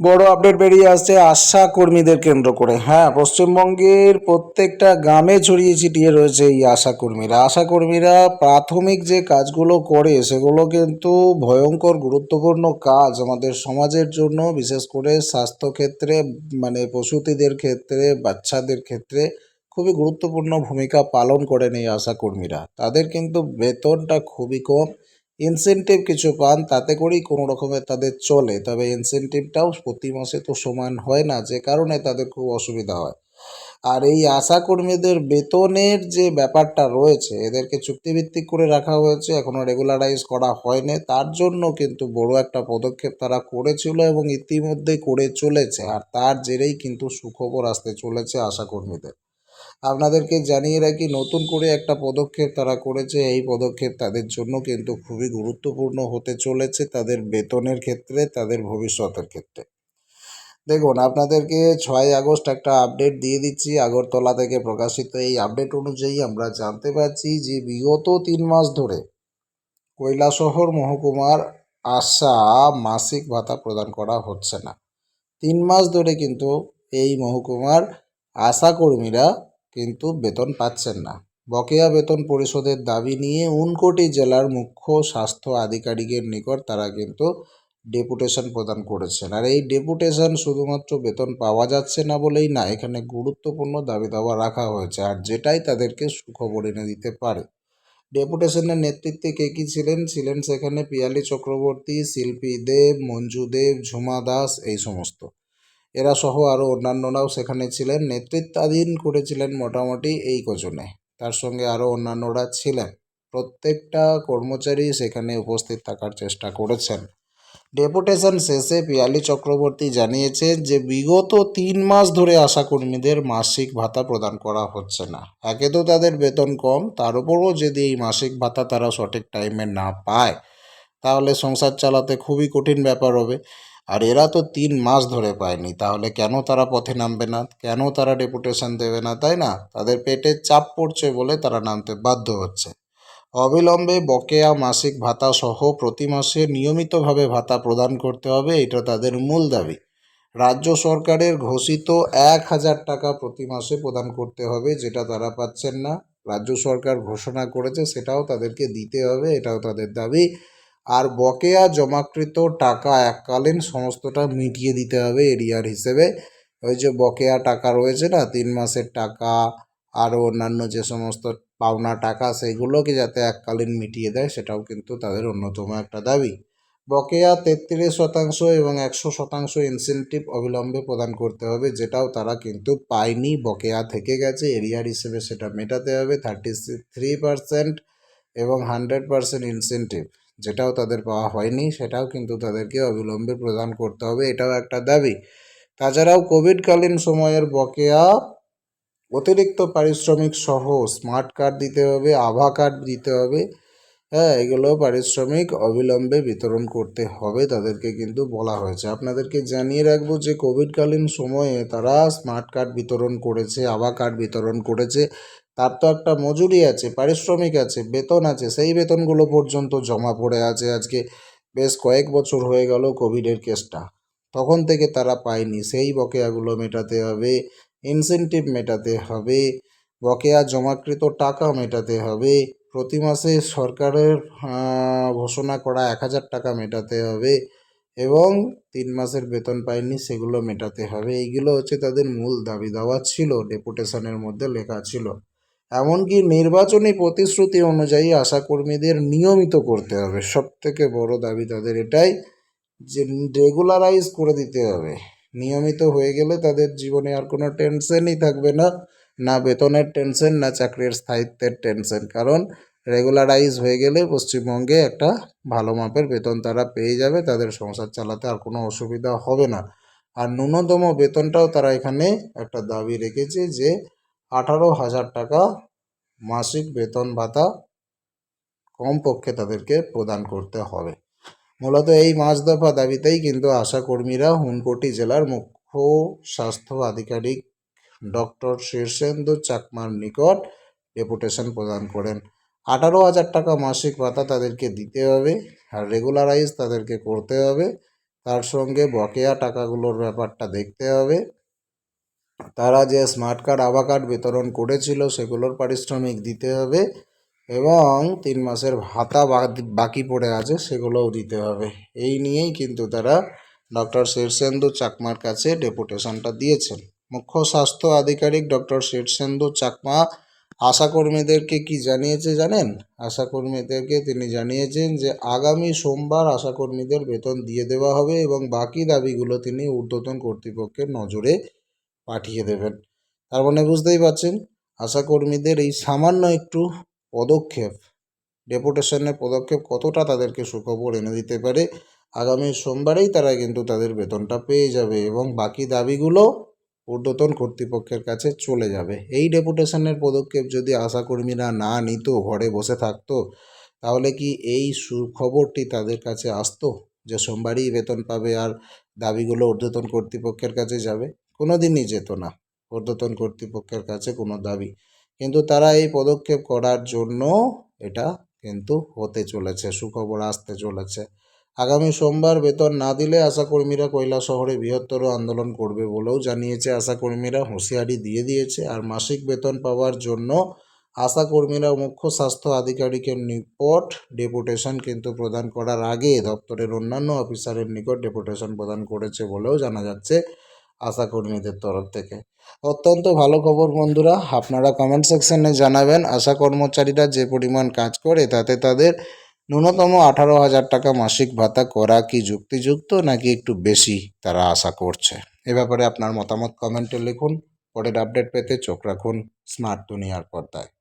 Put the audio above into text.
বড় আপডেট বেরিয়ে আসছে আশা কর্মীদের কেন্দ্র করে। হ্যাঁ পশ্চিমবঙ্গের প্রত্যেকটা গ্রামে ছড়িয়ে ছিটিয়ে রয়েছে এই আশা কর্মীরা। আশা কর্মীরা প্রাথমিক যে কাজগুলো করে, সেগুলো কিন্তু ভয়ঙ্কর, গুরুত্বপূর্ণ কাজ আমাদের সমাজের জন্য, বিশেষ করে স্বাস্থ্যক্ষেত্রে মানে প্রসূতিদের ক্ষেত্রে, বাচ্চাদের ক্ষেত্রে খুবই গুরুত্বপূর্ণ ভূমিকা পালন করেন এই আশা কর্মীরা। তাদের কিন্তু বেতনটা খুবই কম। ইনসেনটিভ কিছু পান, তাতে করেই কোনো রকমের তাদের চলে। তবে ইনসেন্টিভটাও প্রতি মাসে তো সমান হয় না, যে কারণে তাদের খুব অসুবিধা হয়। আর এই আশা কর্মীদের বেতনের যে ব্যাপারটা রয়েছে, এদেরকে চুক্তিভিত্তিক করে রাখা হয়েছে এখনও রেগুলারাইজ করা হয়নি। তার জন্য কিন্তু বড় একটা পদক্ষেপ তারা করেছিল এবং ইতিমধ্যে করে চলেছে। আর তার জেরেই কিন্তু সুখবর আসতে চলেছে আশা কর্মীদের। আপনাদেরকে জানিয়ে রাখি, নতুন করে একটা পদক্ষেপ তারা করেছে। এই পদক্ষেপ তাদের জন্য কিন্তু খুবই গুরুত্বপূর্ণ হতে চলেছে তাদের বেতনের ক্ষেত্রে, তাদের ভবিষ্যতের ক্ষেত্রে। দেখুন, আপনাদেরকে ছয় আগস্ট একটা আপডেট দিয়ে দিচ্ছি। আগরতলা থেকে প্রকাশিত এই আপডেট অনুযায়ী আমরা জানতে পারছি যে বিগত তিন মাস ধরে কৈলাসহর মহকুমার আশা মাসিক ভাতা প্রদান করা হচ্ছে না। তিন মাস ধরে কিন্তু এই মহকুমার আশা কর্মীরা কিন্তু বেতন পাচ্ছেন না। বকেয়া বেতন পরিশোধের দাবি নিয়ে উনকোটি জেলার মুখ্য স্বাস্থ্য আধিকারিকের নিকট তারা কিন্তু ডেপুটেশন প্রদান করেছেন। আর এই ডেপুটেশন শুধুমাত্র বেতন পাওয়া যাচ্ছে না বলেই না, এখানে গুরুত্বপূর্ণ দাবি দাওয়া রাখা হয়েছে। আর যেটাই তাদেরকে সুখবর এনে দিতে পারে। ডেপুটেশনের নেতৃত্বে কে কী ছিলেন? ছিলেন সেখানে পিয়ালি চক্রবর্তী, শিল্পী দেব, মঞ্জু দেব, ঝুমা দাস, এই সমস্ত। এরা সহ আরও অন্যান্যরাও সেখানে ছিলেন, নেতৃত্বাধীন করেছিলেন মোটামুটি এই কজনে। তার সঙ্গে আরও অন্যান্যরা ছিলেন। প্রত্যেকটা কর্মচারী সেখানে উপস্থিত থাকার চেষ্টা করেছেন। ডেপুটেশন শেষে পিয়ালি চক্রবর্তী জানিয়েছেন যে, বিগত তিন মাস ধরে আশাকর্মীদের মাসিক ভাতা প্রদান করা হচ্ছে না। একে তো তাদের বেতন কম, তার উপরও যদি এই মাসিক ভাতা তারা সঠিক টাইমে না পায়, তাহলে সংসার চালাতে খুবই কঠিন ব্যাপার হবে। আর এরা তো তিন মাস ধরে পায়নি, তাহলে কেন তারা পথে নামবে না? কেন তারা ডেপুটেশন দেবে না, তাই না? তাদের পেটে চাপ পড়ছে বলে তারা নামতে বাধ্য হচ্ছে। অবিলম্বে বকেয়া মাসিক ভাতা সহ প্রতি মাসে নিয়মিতভাবে ভাতা প্রদান করতে হবে, এটা তাদের মূল দাবি। রাজ্য সরকারের ঘোষিত এক হাজার টাকা প্রতি মাসে প্রদান করতে হবে, যেটা তারা পাচ্ছেন না। রাজ্য সরকার ঘোষণা করেছে, সেটাও তাদেরকে দিতে হবে, এটাও তাদের দাবি। আর বকেয়া জমাকৃত টাকা এককালীন সমস্তটা মিটিয়ে দিতে হবে এরিয়ার হিসেবে। ওই যে বকেয়া টাকা রয়েছে না, তিন মাসের টাকা, আরও অন্যান্য যে সমস্ত পাওনা টাকা সেইগুলোকে যাতে এককালীন মিটিয়ে দেয়, সেটাও কিন্তু তাদের অন্যতম একটা দাবি। বকেয়া তেত্রিশ শতাংশ এবং একশো শতাংশ ইনসেন্টিভ অবিলম্বে প্রদান করতে হবে, যেটাও তারা কিন্তু পায়নি। বকেয়া থেকে গেছে এরিয়ার হিসেবে সেটা মেটাতে হবে। থার্টি থ্রি পারসেন্ট এবং হান্ড্রেড পারসেন্ট ইনসেন্টিভ যেটাও তাদের পাওয়া হয়নি, সেটাও কিন্তু তাদেরকে অবিলম্বে প্রদান করতে হবে, এটাও একটা দাবি। তাছাড়াও কোভিডকালীন সময়ের বকেয়া, অতিরিক্ত পারিশ্রমিক সহ স্মার্ট কার্ড দিতে হবে, আভা কার্ড দিতে হবে হ্যাঁ এগুলো পারিশ্রমিক অবিলম্বে বিতরণ করতে হবে তাদেরকে কিন্তু বলা হয়েছে। আপনাদেরকে জানিয়ে রাখব যে কোভিডকালীন সময়ে তারা স্মার্ট কার্ড বিতরণ করেছে, আভা কার্ড বিতরণ করেছে তার তো একটা মজুরি আছে, পারিশ্রমিক আছে, বেতন আছে, সেই বেতনগুলো পর্যন্ত জমা পড়ে আছে আজকে। বেশ কয়েক বছর হয়ে গেল কোভিডের কেসটা। তখন থেকে তারা পায়নি, সেই বকেয়াগুলো মেটাতে হবে ইনসেন্টিভ মেটাতে হবে, বকেয়া জমাকৃত টাকা মেটাতে হবে, প্রতি মাসে সরকারের ঘোষণা করা এক হাজার টাকা মেটাতে হবে এবং তিন মাসের বেতন পায়নি, সেগুলো মেটাতে হবে। এইগুলো হচ্ছে তাদের মূল দাবি, দাওয়া ছিল, ডেপুটেশনের মধ্যে লেখা ছিল। এমনকি নির্বাচনী প্রতিশ্রুতি অনুযায়ী আশাকর্মীদের নিয়মিত করতে হবে। সব থেকে বড় দাবি তাদের এটাই যে রেগুলারাইজ করে দিতে হবে। নিয়মিত হয়ে গেলে তাদের জীবনে আর কোনো টেনশনই থাকবে না না বেতনের টেনশন, না চাকরির স্থায়িত্বের টেনশন। কারণ রেগুলারাইজ হয়ে গেলে পশ্চিমবঙ্গে একটা ভালো মাপের বেতন তারা পেয়ে যাবে, তাদের সংসার চালাতে আর কোনো অসুবিধা হবে না। আর ন্যূনতম বেতনটাও তারা এখানে একটা দাবি রেখেছে যে আঠারো হাজার টাকা মাসিক বেতন ভাতা কমপক্ষে তাদেরকে প্রদান করতে হবে। মূলত এই মাস দফা দাবিতেই কিন্তু আশাকর্মীরা হুনকোটি জেলার মুখ্য স্বাস্থ্য আধিকারিক ডক্টর শীর্ষেন্দু চাকমার নিকট ডেপুটেশন প্রদান করেন। আঠারো হাজার টাকা মাসিক ভাতা তাদেরকে দিতে হবে, আর রেগুলারাইজ তাদেরকে করতে হবে। তার সঙ্গে বকেয়া টাকাগুলোর ব্যাপারটা দেখতে হবে। তারা যে স্মার্ট কার্ড আভা কার্ড বিতরণ করেছিল সেগুলোর পারিশ্রমিক দিতে হবে এবং তিন মাসের ভাতা বাকি পড়ে আছে সেগুলোও দিতে হবে। এই নিয়েই কিন্তু তারা ডক্টর শীর্ষেন্দু চাকমার কাছে ডেপুটেশনটা দিয়েছেন। মুখ্য স্বাস্থ্য আধিকারিক ডক্টর শীর্ষেন্দু চাকমা আশাকর্মীদেরকে কি জানিয়েছে জানেন? আশাকর্মীদেরকে তিনি জানিয়েছেন যে আগামী সোমবার আশাকর্মীদের বেতন দিয়ে দেওয়া হবে এবং বাকি দাবিগুলো তিনি ঊর্ধ্বতন কর্তৃপক্ষের নজরে পাঠিয়ে দেবেন। তার মানে বুঝতেই পারছেন আশাকর্মীদের এই সামান্য একটু পদক্ষেপ, ডেপুটেশনের পদক্ষেপ কতটা তাদেরকে সুখবর এনে দিতে পারে, আগামী সোমবারেই তারা কিন্তু তাদের বেতনটা পেয়ে যাবে এবং বাকি দাবিগুলো ঊর্ধ্বতন কর্তৃপক্ষের কাছে চলে যাবে। এই ডেপুটেশনের পদক্ষেপ যদি আশাকর্মীরা না নিত, ঘরে বসে থাকতো, তাহলে কি এই সুখবরটি তাদের কাছে আসতো যে সোমবারই বেতন পাবে আর দাবিগুলো ঊর্ধ্বতন কর্তৃপক্ষের কাছে যাবে? কোনো দিনই যেত না। ঊর্ধ্বতন কর্তৃপক্ষের কাছে কোনো দাবি। কিন্তু তারা এই পদক্ষেপ করার জন্য এটা কিন্তু হতে চলেছে, সুখবর আসতে চলেছে। আগামী সোমবার বেতন না দিলে আশাকর্মীরা কৈলা শহরে বৃহত্তর আন্দোলন করবে বলেও জানিয়েছে আশাকর্মীরা, হুঁশিয়ারি দিয়ে দিয়েছে আর মাসিক বেতন পাওয়ার জন্য আশাকর্মীরা মুখ্য স্বাস্থ্য আধিকারিকের নিকট ডেপুটেশন কিন্তু প্রদান করার আগে দপ্তরের অন্যান্য অফিসারের নিকট ডেপুটেশন প্রদান করেছে বলেও জানা যাচ্ছে। আশাকর্মীদের তরফ থেকে। অত্যন্ত ভালো খবর, বন্ধুরা। আপনারা কমেন্ট সেকশনে জানাবেন। আশা কর্মচারীরা যে পরিমাণ কাজ করে, তাতে তাদের ন্যূনতম আঠারো হাজার টাকা মাসিক ভাতা করা কি যুক্তিযুক্ত, নাকি একটু বেশি তারা আশা করছে? এ ব্যাপারে আপনার মতামত কমেন্টে লিখুন। পরের আপডেট পেতে চোখ রাখুন স্মার্ট দুনিয়ার পর্দায়।